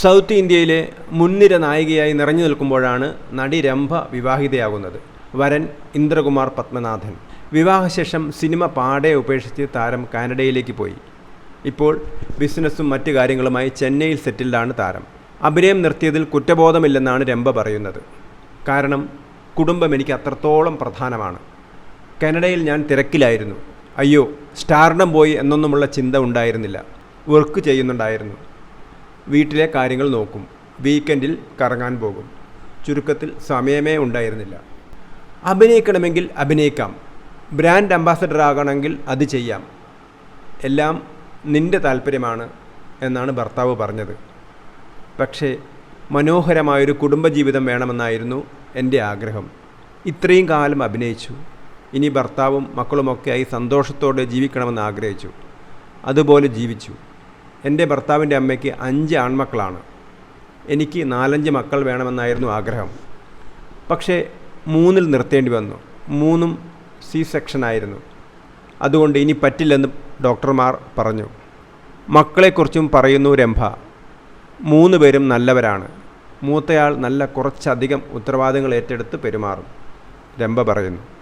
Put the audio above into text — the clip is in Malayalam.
സൗത്ത് ഇന്ത്യയിലെ മുൻനിര നായികയായി നിറഞ്ഞു നിൽക്കുമ്പോഴാണ് നടി രംഭ വിവാഹിതയാകുന്നത്. വരൻ ഇന്ദ്രകുമാർ പത്മനാഥൻ വിവാഹശേഷം സിനിമ പാടെ ഉപേക്ഷിച്ച് താരം കാനഡയിലേക്ക് പോയി. ഇപ്പോൾ ബിസിനസ്സും മറ്റു കാര്യങ്ങളുമായി ചെന്നൈയിൽ സെറ്റിൽഡാണ് താരം. അഭിനയം നിർത്തിയതിൽ കുറ്റബോധമില്ലെന്നാണ് രംഭ പറയുന്നത്. കാരണം കുടുംബം എനിക്ക് അത്രത്തോളം പ്രധാനമാണ്. കാനഡയിൽ ഞാൻ തിരക്കിലായിരുന്നു. അയ്യോ സ്റ്റാർഡം പോയി എന്നൊന്നുമുള്ള ചിന്ത ഉണ്ടായിരുന്നില്ല. വർക്ക് ചെയ്യുന്നുണ്ടായിരുന്നു. വീട്ടിലെ കാര്യങ്ങൾ നോക്കും. വീക്കെൻഡിൽ കറങ്ങാൻ പോകും. ചുരുക്കത്തിൽ സമയമേ ഉണ്ടായിരുന്നില്ല. അഭിനയിക്കണമെങ്കിൽ അഭിനയിക്കാം. ബ്രാൻഡ് അംബാസഡർ ആകണമെങ്കിൽ അത് ചെയ്യാം. എല്ലാം നിന്റെ താല്പര്യമാണ് എന്നാണ് ഭർത്താവ് പറഞ്ഞത്. പക്ഷേ മനോഹരമായൊരു കുടുംബജീവിതം വേണമെന്നായിരുന്നു എന്റെ ആഗ്രഹം. ഇത്രയും കാലം അഭിനയിച്ചു. ഇനി ഭർത്താവും മക്കളുമൊക്കെയായി സന്തോഷത്തോടെ ജീവിക്കണമെന്ന് ആഗ്രഹിച്ചു. അതുപോലെ ജീവിച്ചു. എന്റെ ഭർത്താവിന്റെ അമ്മയ്ക്ക് അഞ്ച് ആൺമക്കളാണ്. എനിക്ക് നാലഞ്ച് മക്കൾ വേണമെന്നായിരുന്നു ആഗ്രഹം. പക്ഷേ മൂന്നിൽ നിർത്തേണ്ടി വന്നു. മൂന്നും സി സെക്ഷൻ ആയിരുന്നു. അതുകൊണ്ട് ഇനി പറ്റില്ലെന്ന് ഡോക്ടർമാർ പറഞ്ഞു. മക്കളെക്കുറിച്ചും പറയുന്നു രംഭ. മൂന്ന് പേരും നല്ലവരാണ്. മൂത്തയാൾ നല്ല കുറച്ചധികം ഉത്തരവാദിത്തങ്ങൾ ഏറ്റെടുത്ത് പെരുമാറും. രംഭ പറയുന്നു.